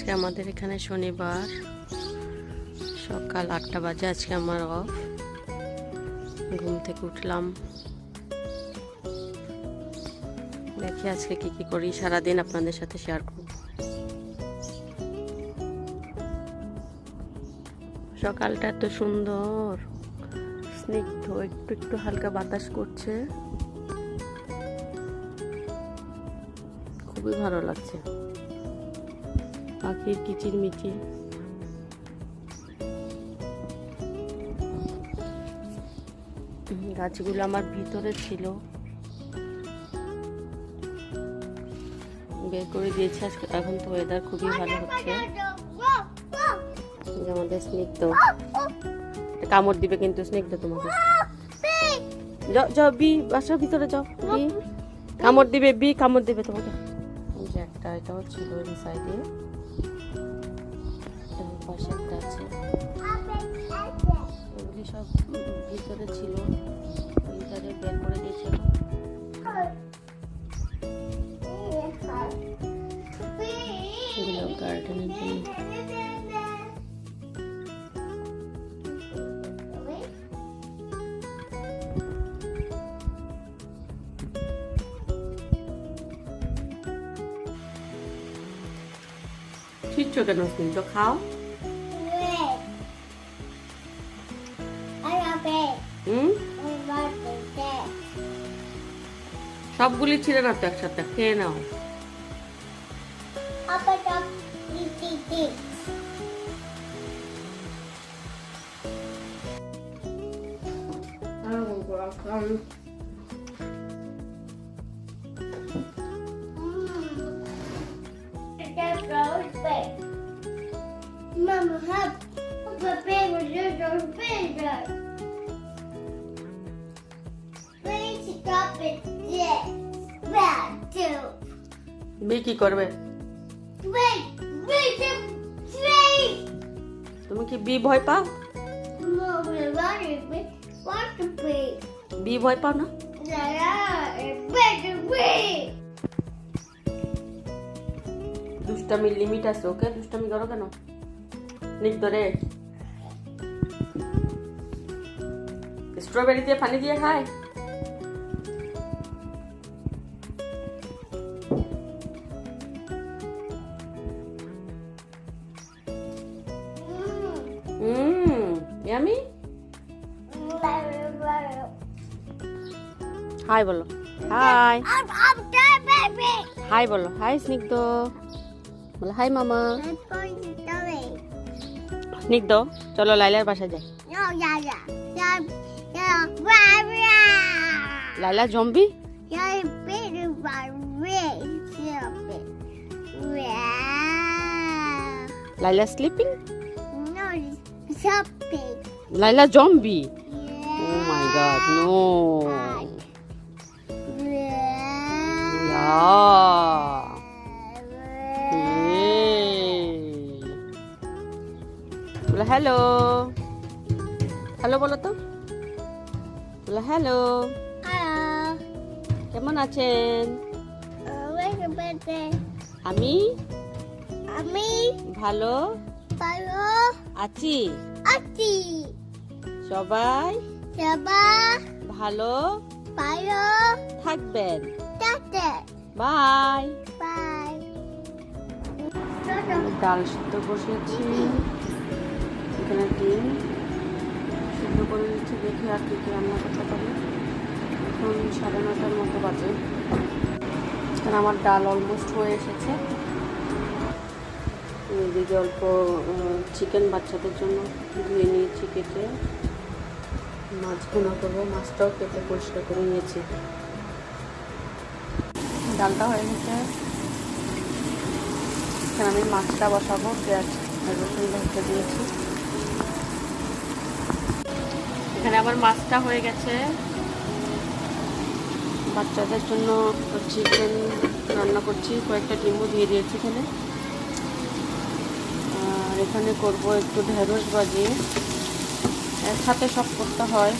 আজকে আমাদের এখানে শনিবার। সকাল আটটা বাজে, আজকে আমার অফ ঘুম থেকে উঠলাম। দেখি আজকে কি কি করি, সারাদিন আপনাদের সাথে শেয়ার করব। সকালটা এত সুন্দর, স্নিগ্ধ, একটু একটু হালকা বাতাস করছে। খুবই ভালো লাগছে। পাখির কিচির মিচির গাছগুলো আমার ভিতরে ছিল। বের করে দিয়েছি, আজকে এখন তো ওয়েদার খুবই ভালো হচ্ছে। আমাদের স্নিগ্ধ। কামড় দিবে কিন্তু স্নিগ্ধ তোমাকে। যাও বি, বাসার ভিতরে যাও, বি। কামড় দিবে, বি, কামড় দিবে তোমাকে। একটা, এটাও ছিল এই সাইডে পাশে একটা আছে। এগুলি সব ভিতরে ছিল। ভিতরে বের করে দিয়েছিল এগুলো গার্ডেনের জন্য ছিটছ কেন স্নিগ্ধ খাও। সবগুলি ছিল না তো একসাথে খেয়ে নাও Mama, have the paper little bigger. Please বি কি করবে. তুমি কি বি ভয় পাও? বি ভয় পাও না. দুষ্টামির লিমিট আছে ওকে? দুষ্টামি করো কেন? স্নিগ্ধ রে স্ট্রবেরি দিয়ে পানি দিয়ে খায়? ইয়ামি হাই বলো হাই. হাই বলো হাই স্নিগ্ধ বলো হাই মামা. স্নিগ্ধ চলো লাইলার বাসায় যাই. Laila zombie. Laila sleeping it. Laila zombie Yeah. Oh my god no বলো হ্যালো হ্যালো বলো তো বলো হ্যালো Hello. কেমন আছেন? আমি আমি ভালো ভালো আছি। আছি। সবাই বাবা ভালো ভালো থাকবেন। থাকে বাই। বাই। ডাল সিদ্ধ বসিয়েছি। এখানে ডিম সিদ্ধ করে নিচ্ছি দেখি আর কি কি রান্না করতে পারি। এখন সাড়ে নটার মতো বাজে। এখানে আমার ডাল অলমোস্ট হয়ে এসেছে। এদিকে অল্প চিকেন বাচ্চাদের জন্য ধুয়ে নিয়েছি কেটে। মাছ ভুনা করব, মাছটাও কেটে পরিষ্কার করে নিয়েছি। ডালটা হয়ে গেছে। এখানে আমি মাছটা বসাবো, পেঁয়াজ রসুন ভাজতে দিয়েছি। এখানে আবার মাছটা হয়ে গেছে। বাচ্চাদের জন্য চিকেন রান্না করছি। কয়েকটা ডিমও দিয়ে দিয়েছি এখানে। এখানে করব একটু ঢেঁড়স বাজি একসাথে সব করতে হয়।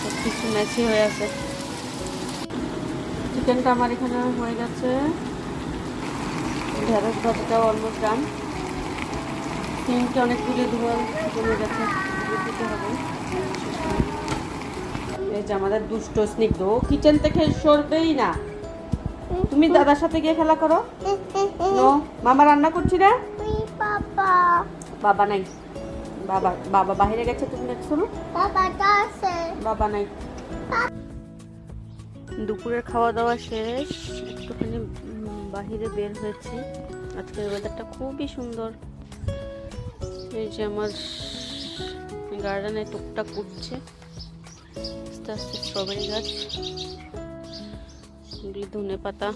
সব কিছু মেসি হয়ে আছে। চিকেনটা আমার এখানে হয়ে গেছে। ঢেঁড়স ভাজাটাও অলমোস্ট ডান সিমকে অনেকগুলি ধোয়া জমে গেছে। দিতে হবে। এই যে আমাদের দুষ্ট স্নিগ্ধ। কিচেন থেকে সরবেই না। তুমি দাদার সাথে গিয়ে খেলা করো। মামা রান্না করছি না? বাবা নাই। বাবা বাবা বাইরে গেছে তুমি দেখছ না? বাবা নাই। দুপুরের খাওয়া দাওয়া শেষ। একটুখানি বাহিরে বের হয়েছি। আজকের ওয়েদারটা খুবই সুন্দর। এই যে আমার গার্ডেনে টুকটাক উঠছে। আস্তে আস্তে স্ট্রবেরি গাছ এগুলি ধনে পাতা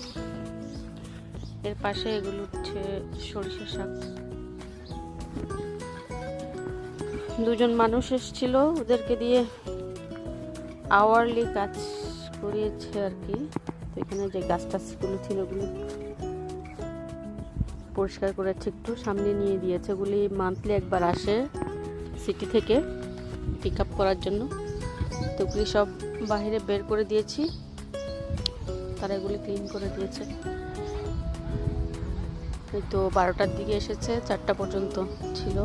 এর পাশে এগুলো হচ্ছে সরিষা শাক। দুজন মানুষ এসেছিল, ওদেরকে দিয়ে আওয়ারলি কাজ করিয়েছে আর কি। এখানে যে গাছ টাছগুলো ছিল ওগুলো পরিষ্কার করেছে একটু সামনে নিয়ে দিয়েছে। ওগুলি মান্থলি একবার আসে সিটি থেকে পিক আপ করার জন্য। তো ওগুলি সব বাইরে বের করে দিয়েছি। তারা এগুলি ক্লিন করে দিয়েছে। তো বারোটার দিকে এসেছে, চারটা পর্যন্ত ছিল।